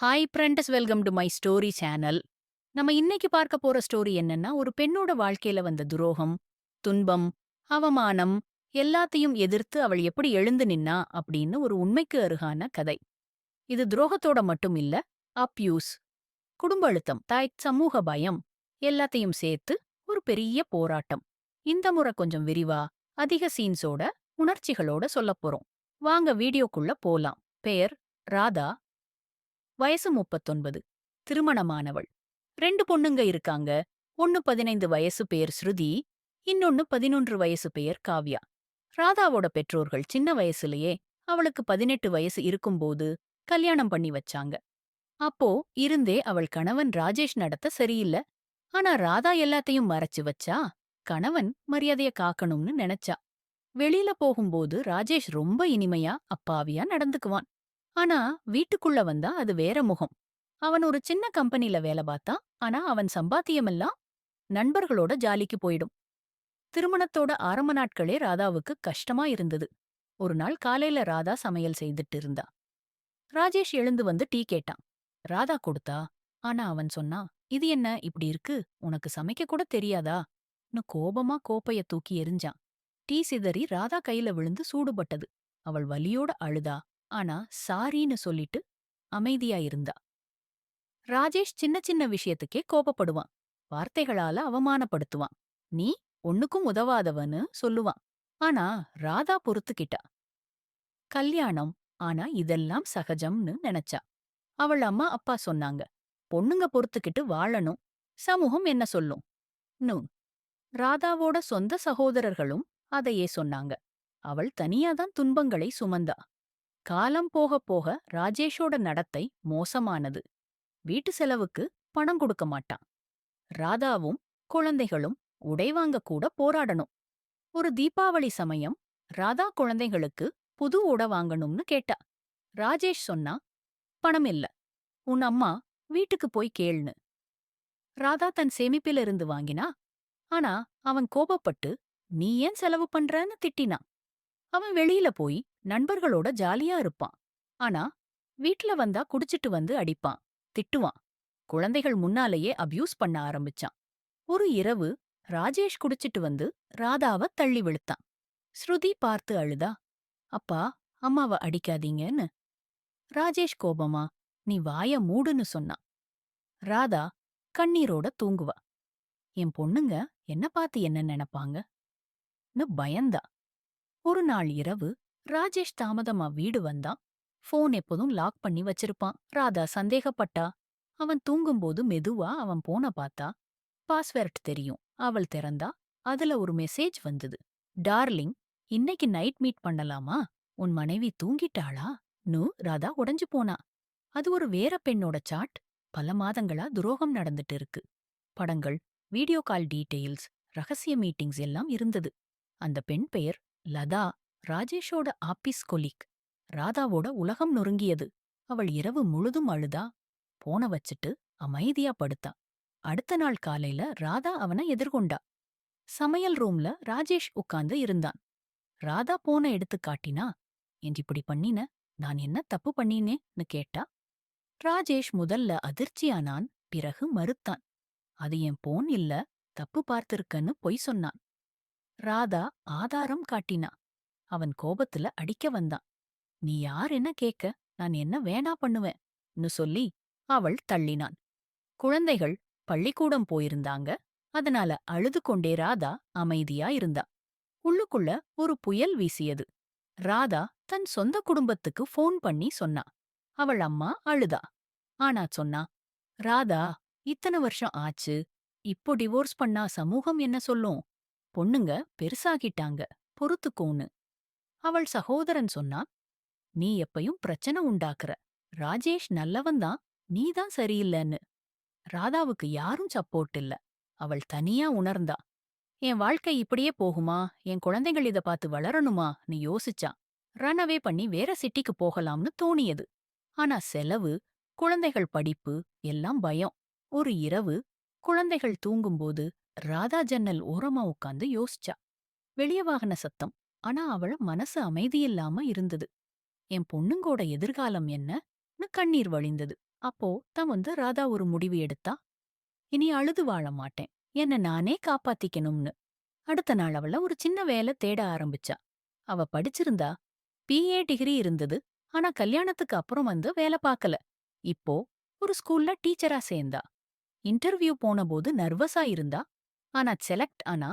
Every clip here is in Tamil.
Hi friends welcome to my story channel நம்ம இன்னைக்கு பார்க்க போற ஸ்டோரி என்னன்னா ஒரு பெண்ணோட வாழ்க்கையில வந்த துரோகம் துன்பம் அவமானம் எல்லாத்தையும் எதிர்த்து அவள் எப்படி எழுந்து நின்னா அப்படின்னு ஒரு உண்மைக்கு அருகான கதை. இது துரோகத்தோட மட்டும் இல்ல அப்யூஸ் குடும்ப அழுத்தம் தாய் சமூக பயம் எல்லாத்தையும் சேர்த்து ஒரு பெரிய போராட்டம். இந்த முறை கொஞ்சம் விரிவா அதிக சீன்ஸோட உணர்ச்சிகளோட சொல்லப் போறோம். வாங்க வீடியோக்குள்ள போலாம். பெயர் ராதா வயசு முப்பத்தொன்பது. திருமணமானவள். ரெண்டு பொண்ணுங்க இருக்காங்க. ஒன்னு பதினைந்து வயசு பெயர் ஸ்ருதி இன்னொன்னு பதினொன்று வயசு பெயர் காவ்யா. ராதாவோட பெற்றோர்கள் சின்ன வயசுலயே அவளுக்கு பதினெட்டு வயசு இருக்கும்போது கல்யாணம் பண்ணி வச்சாங்க. அப்போ இருந்தே அவள் கணவன் ராஜேஷ் நடத்த சரியில்ல. ஆனா ராதா எல்லாத்தையும் மறைச்சு வச்சா கணவன் மரியாதைய காக்கணும்னு நினைச்சா. வெளியில போகும்போது ராஜேஷ் ரொம்ப இனிமையா அப்பாவியா நடந்துக்குவான். ஆனா வீட்டுக்குள்ள வந்தா அது வேற முகம். அவன் ஒரு சின்ன கம்பெனில வேலை பார்த்தான் ஆனா அவன் சம்பாத்தியமெல்லாம் நண்பர்களோட ஜாலிக்கு போயிடும். திருமணத்தோட ஆரம்ப நாட்களே ராதாவுக்கு கஷ்டமா இருந்தது. ஒரு நாள் காலையில ராதா சமையல் செய்துட்டு இருந்தா. ராஜேஷ் எழுந்து வந்து டீ கேட்டான். ராதா கொடுத்தா? ஆனா அவன் சொன்னா இது என்ன இப்படி இருக்கு? உனக்கு சமைக்க கூட தெரியாதா? கோபமா கோப்பைய தூக்கி எரிஞ்சான் டீ சிதறி ராதா கையில விழுந்து சூடுபட்டது. அவள் வலியோட அழுதா. ஆனா சாரின்னு சொல்லிட்டு அமைதியா இருந்தா. ராஜேஷ் சின்ன சின்ன விஷயத்துக்கே கோபப்படுவான். வார்த்தைகளால அவமானப்படுத்துவான். நீ ஒண்ணுக்கும் உதவாதவன்னு சொல்லுவான். ஆனா ராதா பொறுத்துக்கிட்டா. கல்யாணம் ஆனா இதெல்லாம் சகஜம்னு நினைச்சா. அவள் அம்மா அப்பா சொன்னாங்க. பொண்ணுங்க பொறுத்துக்கிட்டு வாழணும். சமூகம் என்ன சொல்லும்? நு. ராதாவோட சொந்த சகோதரர்களும் அதையே சொன்னாங்க. அவள் தனியாதான் துன்பங்களை சுமந்தா. காலம் போக போக ராஜேஷோட நடத்தை மோசமானது. வீட்டு செலவுக்கு பணம் கொடுக்க மாட்டான். ராதாவும் குழந்தைகளும் உடை வாங்க கூட போராடணும். ஒரு தீபாவளி சமயம் ராதா குழந்தைகளுக்கு புது உடை வாங்கணும்னு கேட்டா. ராஜேஷ் சொன்னா பணம் இல்ல. உன் அம்மா வீட்டுக்கு போய் கேள்னு ராதா தன் சேமிப்பிலிருந்து வாங்கினா ஆனா அவன் கோபப்பட்டு நீ ஏன் செலவு பண்றன்னு திட்டினான். அவன் வெளியில போய் நண்பர்களோட ஜாலியா இருப்பான். ஆனா வீட்ல வந்தா குடிச்சிட்டு வந்து அடிப்பான் திட்டுவான். குழந்தைகள் முன்னாலேயே அபியூஸ் பண்ண ஆரம்பிச்சான். ஒரு இரவு ராஜேஷ் குடிச்சிட்டு வந்து ராதாவ தள்ளி விழுத்தான். ஸ்ருதி பார்த்து அழுதா அப்பா அம்மாவ அடிக்காதீங்கன்னு. ராஜேஷ் கோபமா நீ வாய மூடுன்னு சொன்னான் ராதா கண்ணீரோட தூங்குவா. என் பொண்ணுங்க என்ன பார்த்து என்ன நினைப்பாங்க? பயந்தா. ஒரு நாள் இரவு ராஜேஷ் தாமதமா வீடு வந்தான். ஃபோன் எப்போதும் லாக் பண்ணி வச்சிருப்பான். ராதா சந்தேகப்பட்டா. அவன் தூங்கும்போது மெதுவா அவன் போன பார்த்தா. பாஸ்வேர்ட் தெரியும். அவள் திறந்தா. அதுல ஒரு மெசேஜ் வந்தது. டார்லிங் இன்னைக்கு நைட் மீட் பண்ணலாமா? உன் மனைவி தூங்கிட்டாளா? நு ராதா உடைஞ்சு போனா. அது ஒரு வேற பெண்ணோட சாட். பல மாதங்களா துரோகம் நடந்துட்டு இருக்கு. படங்கள் வீடியோ கால் டீட்டெயில்ஸ் ரகசிய மீட்டிங்ஸ் எல்லாம் இருந்தது. அந்த பெண் பெயர் லதா. ராஜேஷோட ஆபீஸ் கொலிக். ராதாவோட உலகம் நொறுங்கியது. அவள் இரவு முழுதும் அழுதா. போன வச்சிட்டு அமைதியா படுத்தா. அடுத்த நாள் காலையில ராதா அவனை எதிர்கொண்டா. சமையல் ரூம்ல ராஜேஷ் உட்கார்ந்து இருந்தான். ராதா போன எடுத்து காட்டினா என்று இப்படி பண்ணின? நான் என்ன தப்பு பண்ணினேன்னு கேட்டா? ராஜேஷ் முதல்ல அதிர்ச்சியானான் பிறகு மறுத்தான். அது என் போன் இல்ல தப்பு பார்த்திருக்கன்னு பொய் சொன்னான். ராதா ஆதாரம் காட்டினா. அவன் கோபத்துல அடிக்க வந்தான். நீ யார் என்ன கேக்க நான் என்ன வேணா பண்ணுவேன்னு சொல்லி அவள் தள்ளினான். குழந்தைகள் பள்ளிக்கூடம் போயிருந்தாங்க. அதனால அழுது கொண்டே ராதா அமைதியா இருந்தா. உள்ளுக்குள்ள ஒரு புயல் வீசியது. ராதா தன் சொந்த குடும்பத்துக்கு ஃபோன் பண்ணி சொன்னா. அவள் அம்மா அழுதா. ஆனா சொன்னா ராதா இத்தனை வருஷம் ஆச்சு. இப்போ டிவோர்ஸ் பண்ணா சமூகம் என்ன சொல்லும்? பொண்ணுங்க பெருசாகிட்டாங்க. பொறுத்துக்கோன்னு. அவள் சகோதரன் சொன்னான் நீ எப்பயும் பிரச்சனை உண்டாக்குற. ராஜேஷ் நல்லவன்தான் நீதான் சரியில்லைன்னு. ராதாவுக்கு யாரும் சப்போர்ட் இல்ல. அவள் தனியா உணர்ந்தா. என் வாழ்க்கை இப்படியே போகுமா? என் குழந்தைகள் இத பார்த்து வளரணுமா? நீ யோசிச்சா. ரனவே பண்ணி வேற சிட்டிக்கு போகலாம்னு தோணியது. ஆனா செலவு குழந்தைகள் படிப்பு எல்லாம் பயம். ஒரு இரவு குழந்தைகள் தூங்கும்போது ராதா ஜன்னல் ஓரமா உட்காந்து யோசிச்சா. வெளிய வாகன சத்தம். ஆனா அவள மனசு அமைதியில்லாம இருந்தது. என் பொண்ணுங்கோட எதிர்காலம் என்னன்னு கண்ணீர் வழிந்தது. அப்போ தான் வந்து ராதா ஒரு முடிவு எடுத்தா இனி அழுது வாழ மாட்டேன். என்ன நானே காப்பாத்திக்கணும்னு. அடுத்த நாள் அவள ஒரு சின்ன வேலை தேட ஆரம்பிச்சா. அவ படிச்சிருந்தா பிஏ டிகிரி இருந்தது. ஆனா கல்யாணத்துக்கு அப்புறம் வந்து வேலை பார்க்கல இப்போ ஒரு ஸ்கூல்ல டீச்சரா சேர்ந்தா. இன்டர்வியூ போனபோது நர்வஸா இருந்தா. ஆனா செலக்ட் ஆனா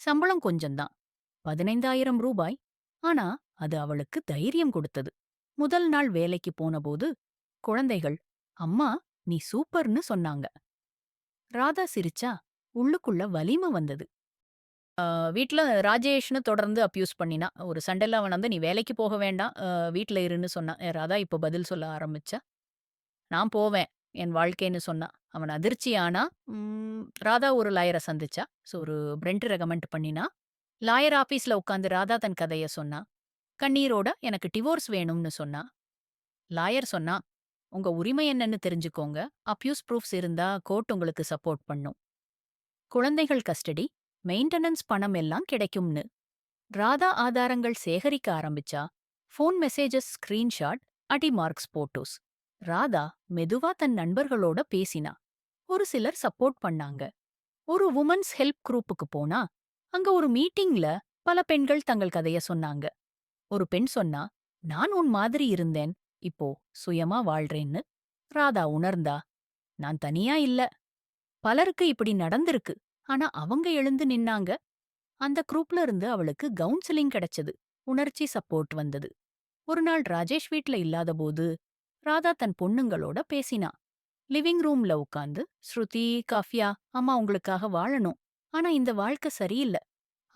சம்பளம் கொஞ்சம்தான் பதினைந்தாயிரம் ரூபாய். ஆனா அது அவளுக்கு தைரியம் கொடுத்தது. முதல் நாள் வேலைக்கு போனபோது குழந்தைகள் அம்மா நீ சூப்பர்னு சொன்னாங்க. ராதா சிரிச்சா உள்ளுக்குள்ள வலிமை வந்தது. "ஆ, வீட்ல ராஜேஷ்னு தொடர்ந்து அப்யூஸ் பண்ணினா ஒரு சண்டைல அவன் வந்து நீ வேலைக்கு போக வேண்டாம் வீட்டில் இருன்னு சொன்னான் ராதா இப்போ பதில் சொல்ல ஆரம்பிச்சா நான் போவேன் என் வாழ்க்கைன்னு சொன்னான் அவன் அதிர்ச்சி ஆனா ராதா ஒரு லாயரை சந்திச்சா. ஸோ ஒரு பிரெண்ட் ரெகமெண்ட் பண்ணினா லாயர் ஆபீஸ்ல உட்காந்து ராதா தன் கதைய சொன்னா கண்ணீரோட எனக்கு டிவோர்ஸ் வேணும்னு சொன்னா? லாயர் சொன்னா உங்க உரிமை என்னன்னு தெரிஞ்சுக்கோங்க. அப்யூஸ் ப்ரூஃப்ஸ் இருந்தா கோர்ட் உங்களுக்கு சப்போர்ட் பண்ணும். குழந்தைகள் கஸ்டடி மெயின்டெனன்ஸ் பணம் எல்லாம் கிடைக்கும்னு. ராதா ஆதாரங்கள் சேகரிக்க ஆரம்பிச்சா ஃபோன் மெசேஜஸ் ஸ்கிரீன்ஷாட் அடி மார்க்ஸ் போட்டோஸ். ராதா மெதுவா தன் நண்பர்களோட பேசினா. ஒரு சிலர் சப்போர்ட் பண்ணாங்க. ஒரு உமன்ஸ் ஹெல்ப் குரூப்புக்கு போனா அங்க ஒரு மீட்டிங்ல பல பெண்கள் தங்கள் கதைய சொன்னாங்க. ஒரு பெண் சொன்னா நான் உன் மாதிரி இருந்தேன். இப்போ சுயமா வாழ்றேன்னு. ராதா உணர்ந்தா நான் தனியா இல்ல. பலருக்கு இப்படி நடந்திருக்கு. ஆனா அவங்க எழுந்து நின்னாங்க. அந்த குரூப்ல இருந்து அவளுக்கு கவுன்சிலிங் கிடைச்சது. உணர்ச்சி சப்போர்ட் வந்தது. ஒரு நாள் ராஜேஷ் வீட்ல இல்லாத போது ராதா தன் பொண்ணுங்களோட பேசினா லிவிங் ரூம்ல உட்காந்து ஸ்ருதி காஃபியா அம்மா உங்களுக்காக வாழணும். ஆனா இந்த வாழ்க்கை சரியில்லை.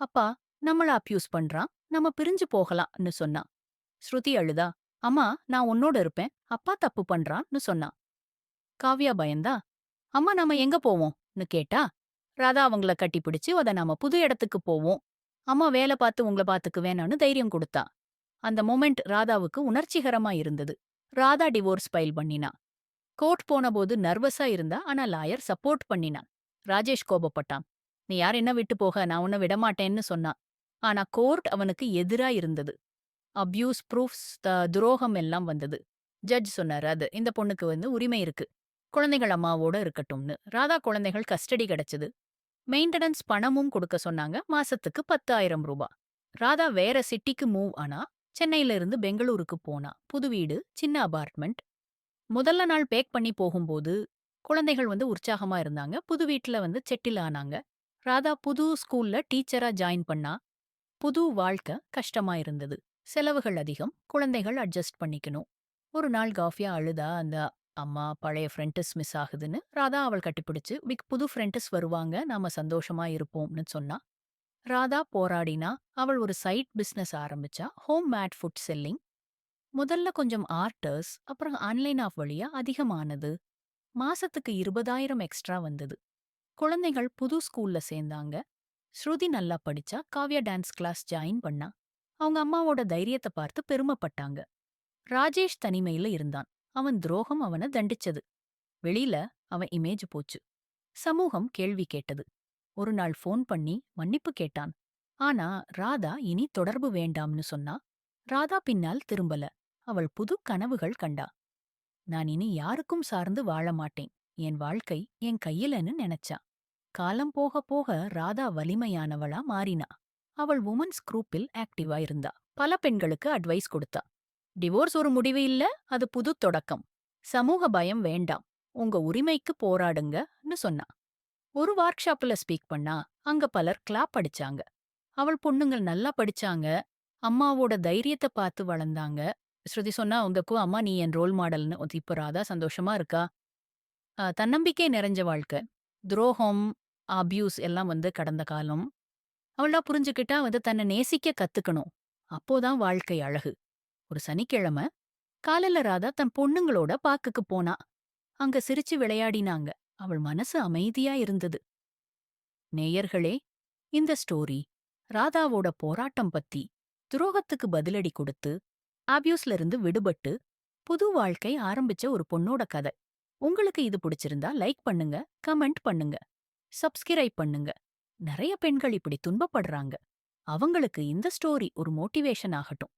அப்பா நம்மள அப்யூஸ் பண்றான். நம்ம பிரிஞ்சு போகலாம்னு சொன்னா. ஸ்ருதி அழுதா அம்மா நான் உன்னோட இருப்பேன். அப்பா தப்பு பண்றான்னு சொன்னா. காவ்யா பயந்தா அம்மா நாம எங்க போவோம்னு கேட்டா ராதா அவங்கள கட்டிப்பிடிச்சு அத நாம புது இடத்துக்கு போவோம். அம்மா வேலை பார்த்து உங்கள பாத்துக்குவேன்னு தைரியம் கொடுத்தா. அந்த மொமெண்ட் ராதாவுக்கு உணர்ச்சிகரமா இருந்தது. ராதா டிவோர்ஸ் ஃபைல் பண்ணினா. கோர்ட் போனபோது நர்வஸா இருந்தா ஆனா லாயர் சப்போர்ட் பண்ணினான் ராஜேஷ் கோபப்பட்டான். நீ யார் என்ன விட்டு போக நான் உன்னை விடமாட்டேன்னு சொன்னான் ஆனா கோர்ட் அவனுக்கு எதிரா இருந்தது. அப்யூஸ் ப்ரூஃப்ஸ் துரோகம் எல்லாம் வந்தது. ஜட்ஜ் சொன்னாரு அது இந்த பொண்ணுக்கு வந்து உரிமை இருக்கு. குழந்தைகள் அம்மாவோட இருக்கட்டும்னு. ராதா குழந்தைகள் கஸ்டடி கிடைச்சது. மெயின்டெனன்ஸ் பணமும் கொடுக்க சொன்னாங்க. மாசத்துக்கு பத்தாயிரம் ரூபா. ராதா வேற சிட்டிக்கு மூவ் ஆனா சென்னையில இருந்து பெங்களூருக்கு போனா. புது வீடு சின்ன அபார்ட்மெண்ட். முதல்ல நாள் பேக் பண்ணி போகும்போது குழந்தைகள் வந்து உற்சாகமா இருந்தாங்க. புது வீட்டில் வந்து செட்டில் ஆனாங்க. ராதா புது ஸ்கூல்ல டீச்சரா ஜாயின் பண்ணா புது வாழ்க்கை கஷ்டமா இருந்தது. செலவுகள் அதிகம் குழந்தைகள் அட்ஜஸ்ட் பண்ணிக்கணும். ஒரு நாள் காஃபியா அழுதா அந்த அம்மா பழைய ஃப்ரெண்டஸ் மிஸ் ஆகுதுன்னு ராதா அவள் கட்டிப்பிடிச்சு விக் புது ஃப்ரெண்டஸ் வருவாங்க நாம சந்தோஷமா இருப்போம்னு சொன்னா. ராதா போராடினா அவள் ஒரு சைட் பிசினஸ் ஆரம்பிச்சா ஹோம் மேட் ஃபுட் செல்லிங் முதல்ல கொஞ்சம் ஆர்டர்ஸ் அப்புறம் ஆன்லைன் ஆஃப் வழியா அதிகமானது. மாசத்துக்கு இருபதாயிரம் எக்ஸ்ட்ரா வந்தது. குழந்தைகள் புது ஸ்கூல்ல சேர்ந்தாங்க. ஸ்ருதி நல்லா படிச்சா காவ்யா டான்ஸ் கிளாஸ் ஜாயின் பண்ணா. அவங்க அம்மாவோட தைரியத்தை பார்த்து பெருமைப்பட்டாங்க. ராஜேஷ் தனிமையில இருந்தான். அவன் துரோகம் அவனை தண்டிச்சது. வெளியில அவன் இமேஜ் போச்சு. சமூகம் கேள்வி கேட்டது. ஒரு நாள் ஃபோன் பண்ணி மன்னிப்பு கேட்டான். ஆனா ராதா இனி தொடர்பு வேண்டாம்னு சொன்னா ராதா பின்னால் திரும்பல. அவள் புது கனவுகள் கண்டா. நான் இனி யாருக்கும் சார்ந்து வாழ மாட்டேன். என் வாழ்க்கை என் கையிலன்னு நினைச்சா. காலம் போக போக ராதா வலிமையானவளா மாறினா. அவள் உமன்ஸ் குரூப்பில் ஆக்டிவா இருந்தா. பல பெண்களுக்கு அட்வைஸ் கொடுத்தா. டிவோர்ஸ் ஒரு முடிவு இல்ல அது புது தொடக்கம். சமூக பயம் வேண்டாம். உங்க உரிமைக்கு போராடுங்கன்னு சொன்னா. ஒரு ஒர்க் ஷாப்ல ஸ்பீக் பண்ணா அங்க பலர் கிளாப் அடிச்சாங்க. அவள் பொண்ணுங்கள் நல்லா படிச்சாங்க. அம்மாவோட தைரியத்தை பார்த்து வளர்ந்தாங்க. ஸ்ருதி சொன்னா உங்கக்கும் அம்மா நீ என் ரோல் மாடல்னு இப்போ ராதா சந்தோஷமா இருக்கா? தன்னம்பிக்கை நிறைஞ்ச வாழ்க்கை. துரோகம் அபியூஸ் எல்லாம் வந்து கடந்த காலம். அவளா புரிஞ்சுக்கிட்டா வந்து தன்னை நேசிக்க கத்துக்கணும். அப்போதான் வாழ்க்கை அழகு. ஒரு சனிக்கிழமை காலையில ராதா தன் பொண்ணுங்களோட பாக்குக்கு போனா. அங்க சிரிச்சு விளையாடினாங்க. அவள் மனசு அமைதியா இருந்தது. நேயர்களே இந்த ஸ்டோரி ராதாவோட போராட்டம் பத்தி துரோகத்துக்கு பதிலடி கொடுத்து அபியூஸ்ல இருந்து விடுபட்டு புது வாழ்க்கை ஆரம்பிச்ச ஒரு பொண்ணோட கதை. உங்களுக்கு இது பிடிச்சிருந்தா லைக் பண்ணுங்க கமெண்ட் பண்ணுங்க. சப்ஸ்கிரைப் பண்ணுங்க. நிறைய பெண்கள் இப்படி துன்பப்படுறாங்க. அவங்களுக்கு இந்த ஸ்டோரி ஒரு மோட்டிவேஷன் ஆகட்டும்.